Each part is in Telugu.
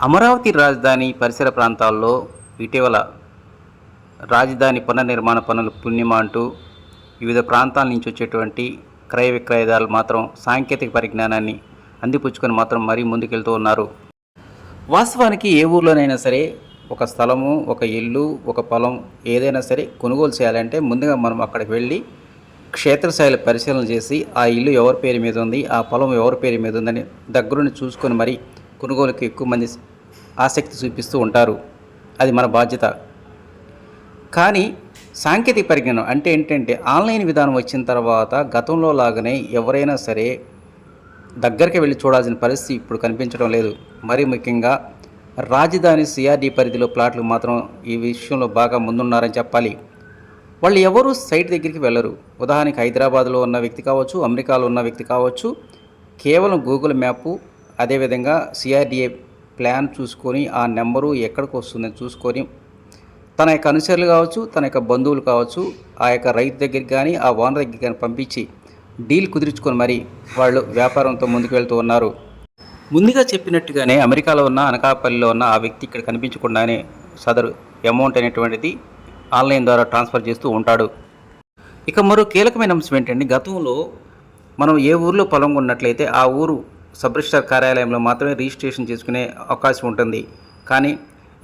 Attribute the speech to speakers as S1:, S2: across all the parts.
S1: అమరావతి రాజధాని పరిసర ప్రాంతాల్లో ఇటీవల రాజధాని పునర్నిర్మాణ పనులు పుణ్యమ అంటూ వివిధ ప్రాంతాల నుంచి వచ్చేటువంటి క్రయ విక్రయదారులు మాత్రం సాంకేతిక పరిజ్ఞానాన్ని అందిపుచ్చుకొని మాత్రం మరీ ముందుకెళ్తూ ఉన్నారు. వాస్తవానికి ఏ ఊర్లోనైనా సరే ఒక స్థలము ఒక ఇల్లు ఒక పొలం ఏదైనా సరే కొనుగోలు చేయాలంటే ముందుగా మనం అక్కడికి వెళ్ళి క్షేత్రస్థాయిలో పరిశీలన చేసి ఆ ఇల్లు ఎవరి పేరు మీద ఉంది ఆ పొలం ఎవరి పేరు మీద ఉందని దగ్గరుండి చూసుకొని మరి కొనుగోలుకి ఎక్కువ మంది ఆసక్తి చూపిస్తూ ఉంటారు. అది మన బాధ్యత. కానీ సాంకేతిక పరిజ్ఞానం అంటే ఏంటంటే ఆన్లైన్ విధానం వచ్చిన తర్వాత గతంలో లాగానే ఎవరైనా సరే దగ్గరికి వెళ్ళి చూడాల్సిన పరిస్థితి ఇప్పుడు కనిపించడం లేదు. మరీ ముఖ్యంగా రాజధాని సిఆర్డి పరిధిలో ప్లాట్లు మాత్రం ఈ విషయంలో బాగా ముందున్నారని చెప్పాలి. వాళ్ళు ఎవరు సైట్ దగ్గరికి వెళ్ళరు. ఉదాహరణకి హైదరాబాద్లో ఉన్న వ్యక్తి కావచ్చు అమెరికాలో ఉన్న వ్యక్తి కావచ్చు కేవలం గూగుల్ మ్యాప్ అదేవిధంగా సిఆర్డిఏ ప్లాన్ చూసుకొని ఆ నెంబరు ఎక్కడికి వస్తుందని చూసుకొని తన యొక్క అనుచరులు కావచ్చు తన యొక్క బంధువులు కావచ్చు ఆ యొక్క రైతు దగ్గరికి కానీ ఆ ఓనర్ దగ్గరికి కానీ పంపించి డీల్ కుదిర్చుకొని మరి వాళ్ళు వ్యాపారంతో ముందుకు వెళ్తూ ఉన్నారు. ముందుగా చెప్పినట్టుగానే అమెరికాలో ఉన్న అనకాపల్లిలో ఉన్న ఆ వ్యక్తి ఇక్కడ కనిపించకుండానే సదరు అమౌంట్ అనేటువంటిది ఆన్లైన్ ద్వారా ట్రాన్స్ఫర్ చేస్తూ ఉంటాడు. ఇక మరో కీలకమైన అంశం ఏంటంటే గతంలో మనం ఏ ఊరిలో పొలం ఉన్నట్లయితే ఆ ఊరు సబ్ రిజిస్టర్ కార్యాలయంలో మాత్రమే రిజిస్ట్రేషన్ చేసుకునే అవకాశం ఉంటుంది. కానీ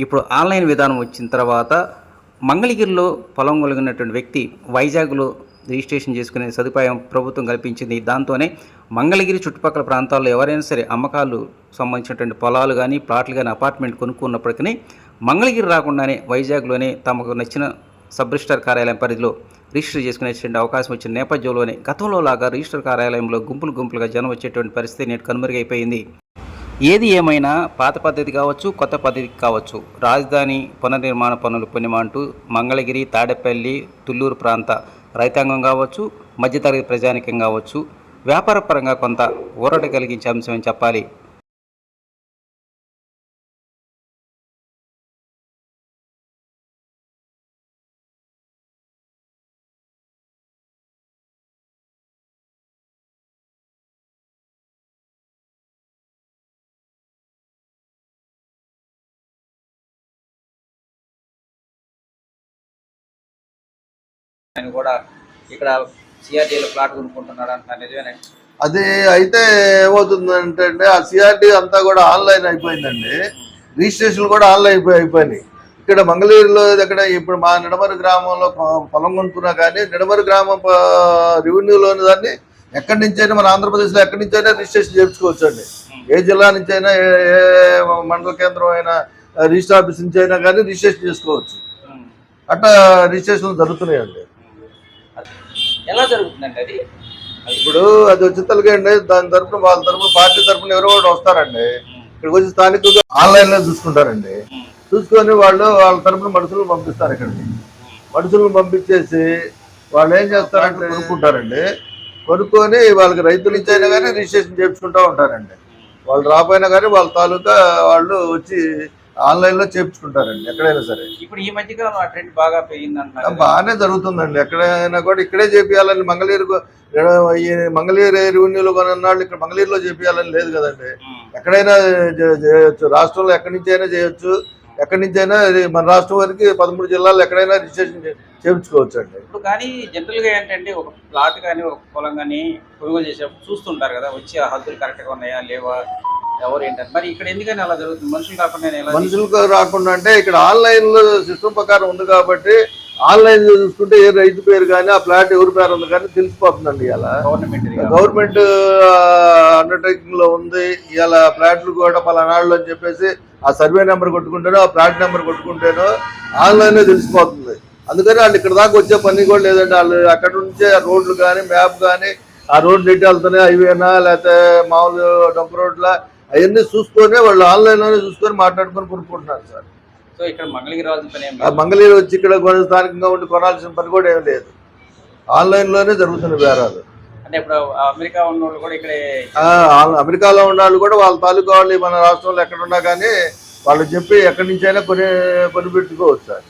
S1: ఇప్పుడు ఆన్లైన్ విధానం వచ్చిన తర్వాత మంగళగిరిలో పొలం కలిగినటువంటి వ్యక్తి వైజాగ్లో రిజిస్ట్రేషన్ చేసుకునే సదుపాయం ప్రభుత్వం కల్పించింది. దాంతోనే మంగళగిరి చుట్టుపక్కల ప్రాంతాల్లో ఎవరైనా సరే అమ్మకాలు సంబంధించినటువంటి పొలాలు కానీ ప్లాట్లు కానీ అపార్ట్మెంట్ కొనుక్కున్నప్పటికీ మంగళగిరి రాకుండానే వైజాగ్లోనే తమకు నచ్చిన సబ్ రిజిస్టర్ కార్యాలయం పరిధిలో రిజిస్టర్ చేసుకునేటువంటి అవకాశం వచ్చిన నేపథ్యంలోనే గతంలో లాగా రిజిస్టర్ కార్యాలయంలో గుంపులు గుంపులుగా జనం వచ్చేటువంటి పరిస్థితి నేటి కనుమరుగైపోయింది. ఏది ఏమైనా పాత పద్ధతి కావచ్చు కొత్త పద్ధతి కావచ్చు. రాజధాని పునర్నిర్మాణ పనులు పుణ్యమంటూ మంగళగిరి తాడేపల్లి తుళ్ళూరు ప్రాంత రైతాంగం కావచ్చు మధ్యతరగతి ప్రజానికం కావచ్చు వ్యాపార పరంగా కొంత ఊరట కలిగించే అంశం చెప్పాలి. ఆయన కూడా ఇక్కడ సిఆర్డీలో ప్లాట్ కొనుక్కుంటున్నాడు అంటున్నారు నిజమేనండి
S2: అది అయితే ఏమవుతుందంటే ఆ సిఆర్డి అంతా కూడా ఆన్లైన్ అయిపోయిందండి. రిజిస్ట్రేషన్ కూడా ఆన్లైన్ అయిపోయి అయిపోయినాయి. ఇక్కడ మంగళగిరిలో ఇక్కడ ఇప్పుడు మా నిడమరు గ్రామంలో పొలం కొనుక్కున్నా కానీ నిడమరు గ్రామం రెవెన్యూలోని దాన్ని ఎక్కడి నుంచైనా మన ఆంధ్రప్రదేశ్లో ఎక్కడి నుంచైనా రిజిస్ట్రేషన్ చేయించుకోవచ్చు అండి ఏ జిల్లా నుంచి అయినా ఏ ఏ మండల కేంద్రం అయినా రిజిస్టర్ ఆఫీస్ నుంచి అయినా కానీ రిజిస్ట్రేషన్ చేసుకోవచ్చు. అట్లా రిజిస్ట్రేషన్ జరుగుతున్నాయండి.
S1: ఎలా జరుగుతుందండి అది?
S2: ఇప్పుడు అది వచ్చి అండి దాని తరపున వాళ్ళ తరపున పార్టీ తరపున ఎవరో ఒకటి వస్తారండి. ఇక్కడికి వచ్చి స్థానికంగా ఆన్లైన్లో చూసుకుంటారండి చూసుకొని వాళ్ళు వాళ్ళ తరపున మనుషులను పంపిస్తారు ఇక్కడికి. మనుషులను పంపించేసి వాళ్ళు ఏం చేస్తారంటే కొనుక్కుంటారండి. కొనుక్కొని వాళ్ళకి రైతుల నుంచి అయినా కానీ రిజిస్ట్రేషన్ చేయించుకుంటూ ఉంటారండి. వాళ్ళు రాపోయినా కానీ వాళ్ళ తాలూకా వాళ్ళు వచ్చి ఆన్లైన్లో చేయించుకుంటారండి ఎక్కడైనా సరే.
S1: ఇప్పుడు ఈ మధ్యకాలం ఆ ట్రెండ్ బాగా పెరిగింది
S2: ఆ,
S1: అంటున్నారు
S2: బాగానే జరుగుతుందండి. ఎక్కడైనా కూడా ఇక్కడే చేపియాలని మంగళగిరి ఈ మంగళగిరి రెవెన్యూలో కొన్నాళ్ళు ఇక్కడ మంగళగిరిలో చేపియాలని లేదు కదండి. ఎక్కడైనా చేయొచ్చు రాష్ట్రంలో ఎక్కడి నుంచి అయినా చేయొచ్చు ఎక్కడి నుంచి అయినా మన రాష్ట్రం వరకు పదమూడు జిల్లాల్లో ఎక్కడైనా రిజిస్ట్రేషన్ చేయించుకోవచ్చు అండి
S1: ఇప్పుడు కానీ జనరల్గా ఏంటంటే ఒక ప్లాట్ కానీ ఒక పొలం కానీ కొనుగోలు చేసేటప్పుడు చూస్తుంటారు కదా వచ్చి ఆ హద్దులు కరెక్ట్గా ఉన్నాయా లేవా? ఎవరు ఏంటని మరి ఇక్కడ ఎందుకని అలా జరుగుతుంది? మనుషులు కాకుండా ఎలా
S2: మనుషులకు రాకుండా అంటే ఇక్కడ ఆన్లైన్లో సిస్టమ్ ప్రకారం ఉంది కాబట్టి ఆన్లైన్ చూసుకుంటే ఏ రైతు పేరు కానీ ఆ ప్లాట్ ఎవరి పేరు ఉంది కానీ తెలిసిపోతుందండి ఇలా
S1: గవర్నమెంట్
S2: గవర్నమెంట్ అండర్టేకింగ్లో ఉంది. ఇలా ఫ్లాట్లు కూడా పలానాళ్ళు అని చెప్పేసి ఆ సర్వే నెంబర్ కొట్టుకుంటేనో ఆ ఫ్లాట్ నెంబర్ కొట్టుకుంటేనో ఆన్లైన్ తెలిసిపోతుంది. అందుకని వాళ్ళు ఇక్కడ దాకా వచ్చే పని కూడా లేదండి. వాళ్ళు అక్కడ నుంచే రోడ్లు కానీ మ్యాప్ కానీ ఆ రోడ్ ఎటు వెళ్తున్నాయి హైవేనా లేకపోతే మామూలు డొంక రోడ్ల అవన్నీ చూసుకొని వాళ్ళు ఆన్లైన్లోనే చూసుకొని మాట్లాడుకొని కొనుక్కుంటున్నారు సార్.
S1: సో ఇక్కడ మంగళగిరి.
S2: మంగళగిరి వచ్చి ఇక్కడ స్థానికంగా ఉండి కొనాల్సిన పని కూడా ఏం లేదు. ఆన్లైన్లోనే జరుగుతుంది బేరాలు
S1: అంటే ఇప్పుడు అమెరికా ఉన్న వాళ్ళు కూడా ఇక్కడే
S2: అమెరికాలో ఉన్న వాళ్ళు కూడా వాళ్ళ తాలూకా వాళ్ళు మన రాష్ట్రంలో ఎక్కడ ఉన్నా కానీ వాళ్ళు చెప్పి ఎక్కడి నుంచి అయినా కొని కొని పెట్టుకోవచ్చు సార్.